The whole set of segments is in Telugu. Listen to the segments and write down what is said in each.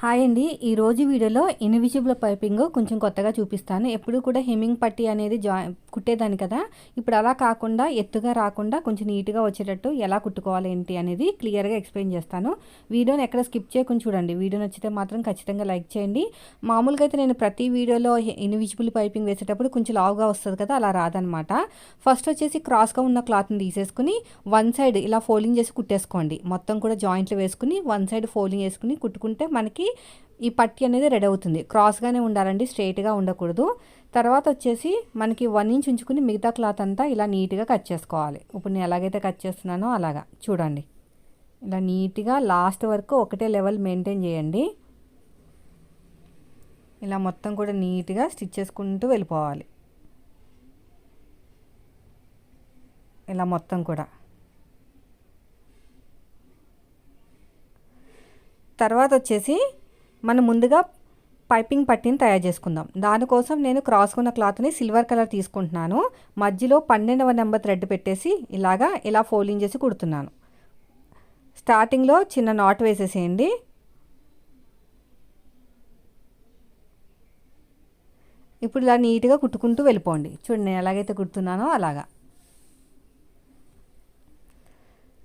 హాయ్ అండి. ఈరోజు వీడియోలో ఇన్విజిబుల్ పైపింగ్ కొంచెం కొత్తగా చూపిస్తాను. ఎప్పుడు కూడా హెమ్మింగ్ పట్టి అనేది జా కుట్టేదాన్ని కదా. ఇప్పుడు అలా కాకుండా ఎత్తుగా రాకుండా కొంచెం నీట్గా వచ్చేటట్టు ఎలా కుట్టుకోవాలి ఏంటి అనేది క్లియర్గా ఎక్స్ప్లెయిన్ చేస్తాను. వీడియోని ఎక్కడ స్కిప్ చేయకుండా చూడండి. వీడియో నచ్చితే మాత్రం ఖచ్చితంగా లైక్ చేయండి. మామూలుగా అయితే నేను ప్రతి వీడియోలో ఇన్విజిబుల్ పైపింగ్ వేసేటప్పుడు కొంచెం లావుగా వస్తుంది కదా అలా రాదనమాట ఫస్ట్ వచ్చేసి క్రాస్గా ఉన్న క్లాత్ని తీసేసుకుని వన్ సైడ్ ఇలా ఫోల్డింగ్ చేసి కుట్టేసుకోండి. మొత్తం కూడా జాయింట్లు వేసుకుని వన్ సైడ్ ఫోల్డింగ్ వేసుకుని కుట్టుకుంటే మనకి ఈ పట్టి అనేది రెడీ అవుతుంది. క్రాస్గానే ఉండాలండి స్ట్రైట్గా ఉండకూడదు. తర్వాత వచ్చేసి మనకి వన్ ఇంచ్ ఉంచుకుని మిగతా క్లాత్ అంతా ఇలా నీట్గా కట్ చేసుకోవాలి. ఇప్పుడు నేను ఎలాగైతే కట్ చేస్తున్నానో అలాగా. చూడండి. ఇలా నీట్గా లాస్ట్ వరకు ఒకటే లెవెల్ మెయింటైన్ చేయండి. ఇలా మొత్తం కూడా నీట్గా స్టిచ్ చేసుకుంటూ వెళ్ళిపోవాలి. ఇలా మొత్తం కూడా. తర్వాత వచ్చేసి మనం ముందుగా పైపింగ్ పట్టిని తయారు చేసుకుందాం. దానికోసం నేను క్రాస్కున్న క్లాత్ని సిల్వర్ కలర్ తీసుకుంటున్నాను. మధ్యలో పన్నెండవ నెంబర్ థ్రెడ్ పెట్టేసి ఇలాగా ఇలా ఫోల్డింగ్ చేసి కుడుతున్నాను. స్టార్టింగ్లో చిన్న నాట్ వేసేసేయండి. ఇప్పుడు ఇలా నీట్గా కుట్టుకుంటూ వెళ్ళిపోండి. చూడండి నేను ఎలాగైతే కుడుతున్నానో అలాగా.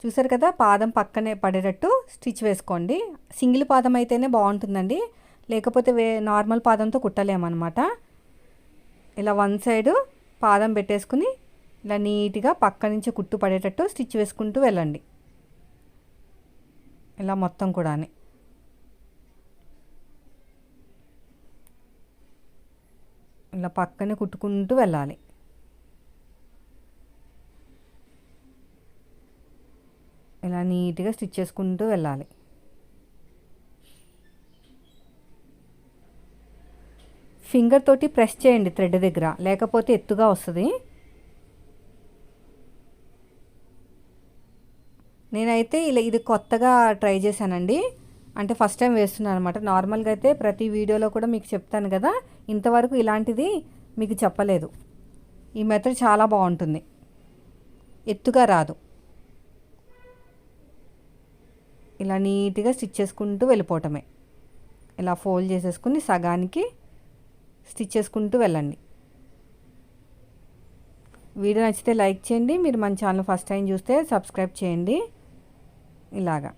చూసారు కదా పాదం పక్కనే పడేటట్టు స్టిచ్ వేసుకోండి. సింగిల్ పాదం అయితేనే బాగుంటుందండి. లేకపోతే వే నార్మల్ పాదంతో కుట్టలేమన్నమాట. ఇలా వన్ సైడ్ పాదం పెట్టేసుకుని ఇలా నీట్గా పక్క నుంచి కుట్టు పడేటట్టు స్టిచ్ వేసుకుంటూ వెళ్ళండి. ఇలా మొత్తం కూడా ఇలా పక్కనే కుట్టుకుంటూ వెళ్ళాలి ఇలా నీట్గా స్టిచ్ చేసుకుంటూ వెళ్ళాలి. ఫింగర్ తోటి ప్రెస్ చేయండి థ్రెడ్ దగ్గర లేకపోతే ఎత్తుగా వస్తుంది. నేనైతే ఇలా ఇది కొత్తగా ట్రై చేశానండి. అంటే ఫస్ట్ టైం వేస్తున్నాను అనమాట నార్మల్గా అయితే ప్రతి వీడియోలో కూడా మీకు చెప్తాను కదా ఇంతవరకు ఇలాంటిది మీకు చెప్పలేదు. ఈ మెథడ్ చాలా బాగుంటుంది. ఎత్తుగా రాదు. ఇలా నీట్గా స్టిచ్ చేసుకుంటూ వెళ్ళిపోవటమే. ఇలా ఫోల్డ్ చేసేసుకుని సగానికి స్టిచ్ చేసుకుంటూ వెళ్ళండి. వీడియో నచ్చితే లైక్ చేయండి. మీరు మన ఛానల్ ఫస్ట్ టైం చూస్తే సబ్స్క్రైబ్ చేయండి. ఇలాగా.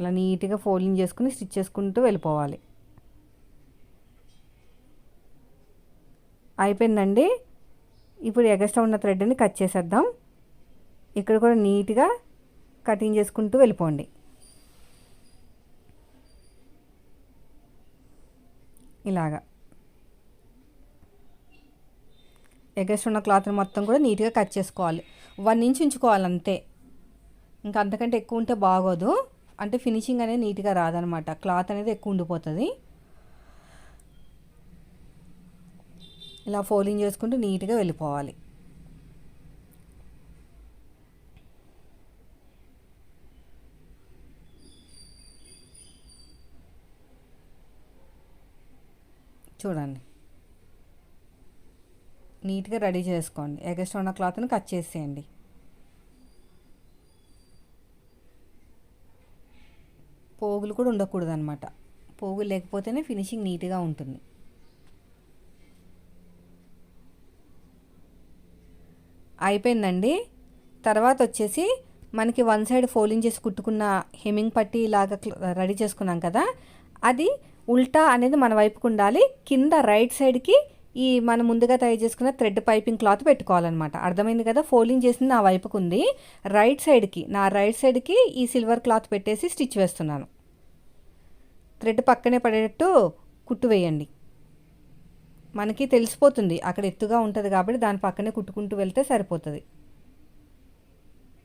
ఇలా నీట్గా ఫోల్డింగ్ చేసుకుని స్టిచ్ చేసుకుంటూ వెళ్ళిపోవాలి. అయిపోయిందండి. ఇప్పుడు ఎగస్ట్రా ఉన్న థ్రెడ్ని కట్ చేసేద్దాం. ఇక్కడ కూడా నీట్గా కటింగ్ చేసుకుంటూ వెళ్ళిపోండి. ఇలాగా. ఎగస్ట్ ఉన్న క్లాత్ని మొత్తం కూడా నీట్గా కట్ చేసుకోవాలి. వన్ ఇంచ్ ఉంచుకోవాలి అంతే ఇంకా అంతకంటే ఎక్కువ ఉంటే బాగోదు. అంటే ఫినిషింగ్ అనేది నీట్గా రాదనమాట. క్లాత్ అనేది ఎక్కువ ఉండిపోతుంది. ఇలా ఫోల్డింగ్ చేసుకుంటూ నీట్గా వెళ్ళిపోవాలి. చూడండి. నీట్గా రెడీ చేసుకోండి. ఎగస్ట్రా ఉన్న క్లాత్ని కట్ చేసేయండి. పోగులు కూడా ఉండకూడదు అనమాట పోగులు లేకపోతేనే ఫినిషింగ్ నీట్గా ఉంటుంది. అయిపోయిందండి. తర్వాత వచ్చేసి మనకి వన్ సైడ్ ఫోల్డింగ్ చేసి కుట్టుకున్న హెమ్మింగ్ పట్టి ఇలాగ రెడీ చేసుకున్నాం కదా. అది ఉల్టా అనేది మన వైపుకు ఉండాలి కింద రైట్ సైడ్కి ఈ మనం ముందుగా తయారు చేసుకున్న థ్రెడ్ పైపింగ్ క్లాత్ పెట్టుకోవాలన్నమాట. అర్థమైంది కదా? ఫోల్డింగ్ చేసింది నా వైపుకు ఉంది రైట్ సైడ్కి నా రైట్ సైడ్కి ఈ సిల్వర్ క్లాత్ పెట్టేసి స్టిచ్ వేస్తున్నాను. థ్రెడ్ పక్కనే పడేటట్టు కుట్టు వేయండి. మనకి తెలిసిపోతుంది. అక్కడ ఎత్తుగా ఉంటుంది కాబట్టి దాని పక్కనే కుట్టుకుంటూ వెళ్తే సరిపోతుంది.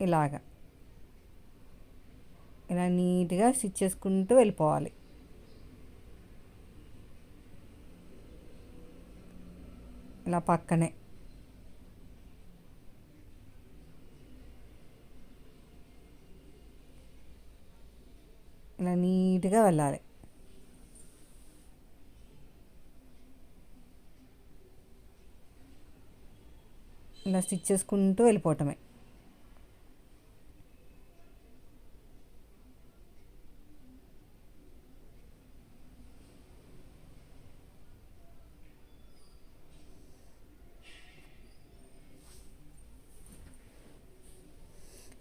ఇలాగా. ఇలా నీట్గా స్టిచ్ చేసుకుంటూ వెళ్ళిపోవాలి. ఇలా పక్కనే. ఇలా నీట్గా వెళ్ళాలి. ఇలా స్టిచ్ చేసుకుంటూ వెళ్ళిపోవటమే.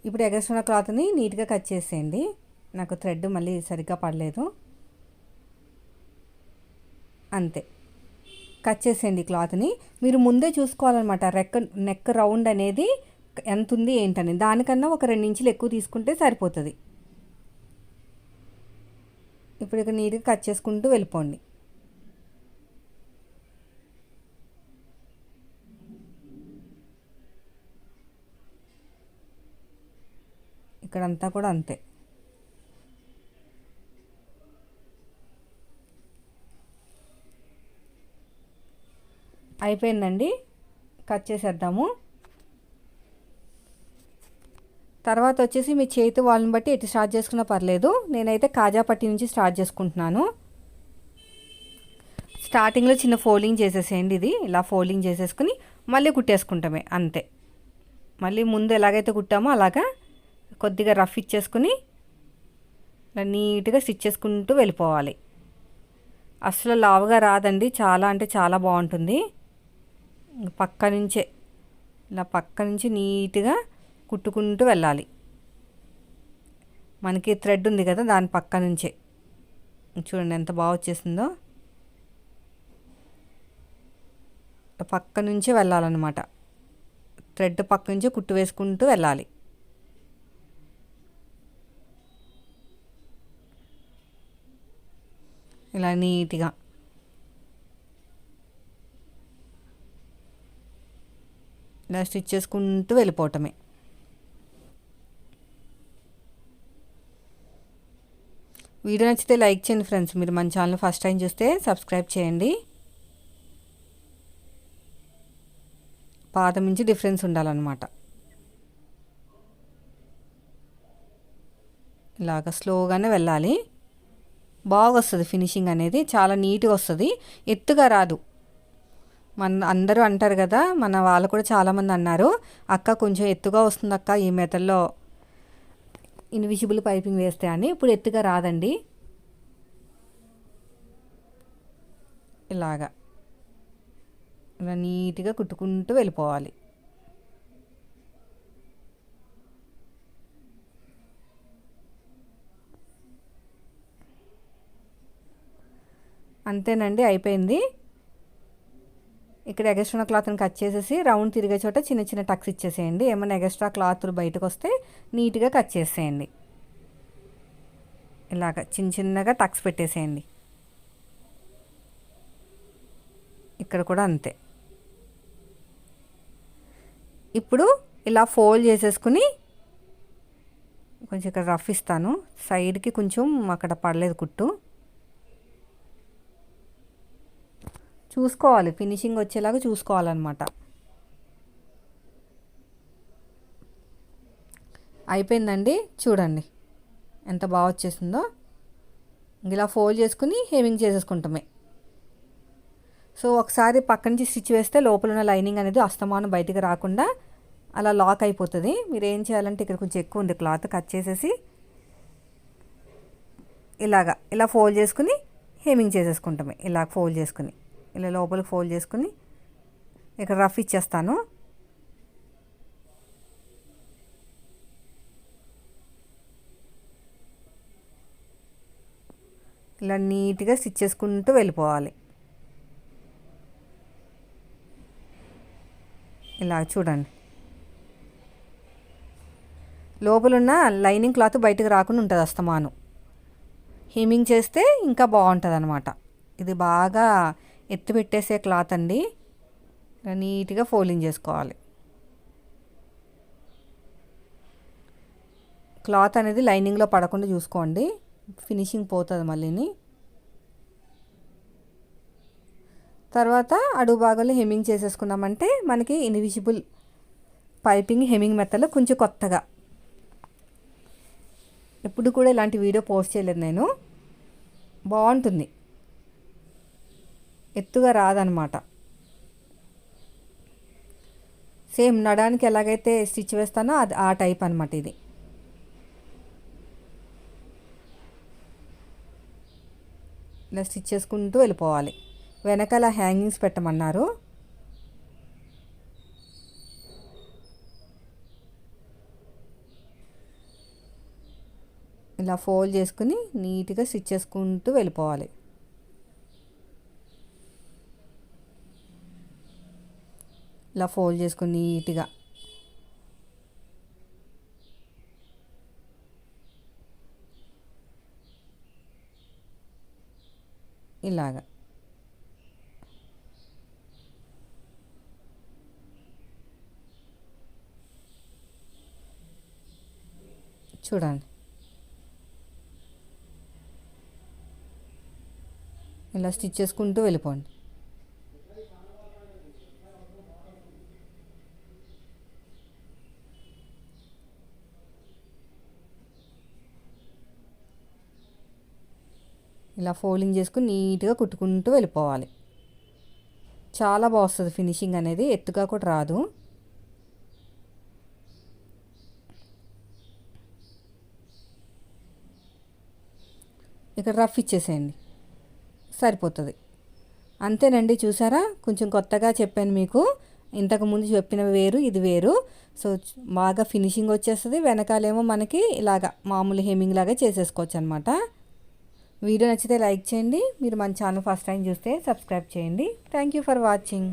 ఇప్పుడు ఎగస్ట్రా క్లాత్ని నీట్గా కట్ చేసేయండి. నాకు థ్రెడ్ మళ్ళీ సరిగ్గా పడలేదు. అంతే. కట్ చేసేయండి క్లాత్ని. మీరు ముందే చూసుకోవాలన్నమాట. రెక్క నెక్ రౌండ్ అనేది ఎంత ఉంది ఏంటని. దానికన్నా ఒక రెండు ఇంచులు ఎక్కువ తీసుకుంటే సరిపోతుంది. ఇప్పుడు ఇక నీట్గా కట్ చేసుకుంటూ వెళ్ళిపోండి. ఇక్కడంతా కూడా అంతే. అయిపోయిందండి. కట్ చేసేద్దాము. తర్వాత వచ్చేసి మీ చేతి వాళ్ళని బట్టి ఎటు స్టార్ట్ చేసుకున్నా పర్లేదు. నేనైతే కాజా పట్టి నుంచి స్టార్ట్ చేసుకుంటున్నాను. స్టార్టింగ్లో చిన్న ఫోల్డింగ్ చేసేసేయండి ఇది. ఇలా ఫోల్డింగ్ చేసేసుకుని మళ్ళీ కుట్టేసుకుంటామే అంతే. మళ్ళీ ముందు ఎలాగైతే కుట్టామో అలాగా కొద్దిగా రఫ్ ఇచ్చేసుకుని ఇలా నీట్గా స్టిచ్ చేసుకుంటూ వెళ్ళిపోవాలి. అసలు లావుగా రాదండి. చాలా అంటే చాలా బాగుంటుంది. పక్క నుంచే ఇలా పక్క నుంచి నీట్గా కుట్టుకుంటూ వెళ్ళాలి. మనకి థ్రెడ్ ఉంది కదా దాని పక్క నుంచే. చూడండి ఎంత బాగా వచ్చేసిందో. పక్క నుంచే వెళ్ళాలన్నమాట. థ్రెడ్ పక్క నుంచే కుట్టు వేసుకుంటూ వెళ్ళాలి. ఇలా నీట్గా. ఇలా స్టిచ్ చేసుకుంటూ వెళ్ళిపోవటమే. వీడియో నచ్చితే లైక్ చేయండి ఫ్రెండ్స్. మీరు మన ఛానల్ ఫస్ట్ టైం చూస్తే సబ్స్క్రైబ్ చేయండి. పాత మించి డిఫరెన్స్ ఉండాలన్నమాట. ఇలాగ స్లోగానే వెళ్ళాలి. బాగా వస్తుంది ఫినిషింగ్ అనేది చాలా నీట్గా వస్తుంది ఎత్తుగా రాదు. మన అందరూ అంటారు కదా మన వాళ్ళు కూడా చాలామంది అన్నారు అక్క కొంచెం ఎత్తుగా వస్తుంది అక్క ఈ మెథడ్లో ఇన్విజిబుల్ పైపింగ్ వేస్తే అని. ఇప్పుడు ఎత్తుగా రాదండి. ఇలాగా. ఇలా నీట్గా కుట్టుకుంటూ వెళ్ళిపోవాలి. అంతేనండి అయిపోయింది. ఇక్కడ ఎగస్ట్రా క్లాత్ని కట్ చేసేసి రౌండ్ తిరిగే చోట చిన్న చిన్న టక్స్ ఇచ్చేసేయండి. ఏమైనా ఎగస్ట్రా క్లాత్ బయటకు వస్తే నీట్గా కట్ చేసేయండి. ఇలాగ చిన్న చిన్నగా టక్స్ పెట్టేసేయండి. ఇక్కడ కూడా అంతే. ఇప్పుడు ఇలా ఫోల్డ్ చేసేసుకుని కొంచెం ఇక్కడ రఫ్ ఇస్తాను. సైడ్కి కొంచెం అక్కడ పడలేదు కుట్టు. చూసుకోవాలి. ఫినిషింగ్ వచ్చేలాగా చూసుకోవాలన్నమాట. అయిపోయిందండి. చూడండి. ఎంత బాగా వచ్చేసిందో. ఇలా ఫోల్డ్ చేసుకుని హేమింగ్ చేసేసుకుంటామే. సో ఒకసారి పక్క నుంచి స్టిచ్ వేస్తే లోపల ఉన్న లైనింగ్ అనేది అస్తమానం బయటికి రాకుండా అలా లాక్ అయిపోతుంది. మీరు ఏం చేయాలంటే ఇక్కడ కొంచెం ఎక్కువ ఉంది క్లాత్ కట్ చేసేసి ఇలాగా ఇలా ఫోల్డ్ చేసుకుని హేమింగ్ చేసేసుకుంటామే. ఇలా ఫోల్డ్ చేసుకుని. ఇలా లోపలికి ఫోల్డ్ చేసుకుని ఇక్కడ రఫ్ ఇచ్చేస్తాను. ఇలా నీట్గా స్టిచ్ చేసుకుంటూ వెళ్ళిపోవాలి. ఇలా చూడండి. లోపలున్న లైనింగ్ క్లాత్ బయటకు రాకుండా ఉంటుంది అస్తమాను. హీమింగ్ చేస్తే ఇంకా బాగుంటుంది అనమాట ఇది బాగా ఎత్తి పెట్టేసే క్లాత్ అండి. నీట్గా ఫోల్డింగ్ చేసుకోవాలి. క్లాత్ అనేది లైనింగ్లో పడకుండా చూసుకోండి. ఫినిషింగ్ పోతుంది మళ్ళీని. తర్వాత అడుగు భాగంలో హెమ్మింగ్ చేసేసుకున్నామంటే మనకి ఇన్విజిబుల్ పైపింగ్ హెమ్మింగ్ మెత్తలు కొంచెం కొత్తగా. ఎప్పుడు కూడా ఇలాంటి వీడియో పోస్ట్ చేయలేదు నేను. బాగుంటుంది. ఎత్తుగా రాదనమాట. సేమ్ నడానికి ఎలాగైతే స్టిచ్ వేస్తానో అది ఆ టైప్ అనమాట ఇది. ఇలా స్టిచ్ చేసుకుంటూ వెళ్ళిపోవాలి. వెనకాల హ్యాంగింగ్స్ పెట్టమన్నారు. ఇలా ఫోల్డ్ చేసుకుని నీట్గా స్టిచ్ చేసుకుంటూ వెళ్ళిపోవాలి. ఇలా ఫోల్డ్ చేసుకుని నీట్గా. ఇలాగా. చూడండి. ఇలా స్టిచ్ చేసుకుంటూ వెళ్ళిపోండి. ఇలా ఫోల్డింగ్ చేసుకుని నీట్గా కుట్టుకుంటూ వెళ్ళిపోవాలి. చాలా బాగుస్తుంది ఫినిషింగ్ అనేది ఎత్తుగా కూడా రాదు. ఇక్కడ రఫ్ ఇచ్చేసేయండి. సరిపోతుంది. అంతేనండి చూసారా? కొంచెం కొత్తగా చెప్పాను మీకు. ఇంతకుముందు చెప్పిన వేరు ఇది వేరు. సో బాగా ఫినిషింగ్ వచ్చేస్తుంది. వెనకాలేమో మనకి ఇలాగా మామూలు హెమింగ్ లాగా చేసేసుకోవచ్చు అనమాట వీడియో నచ్చితే లైక్ చేయండి. మీరు మన ఛానల్ ఫస్ట్ టైం చూస్తే సబ్స్క్రైబ్ చేయండి. Thank you for watching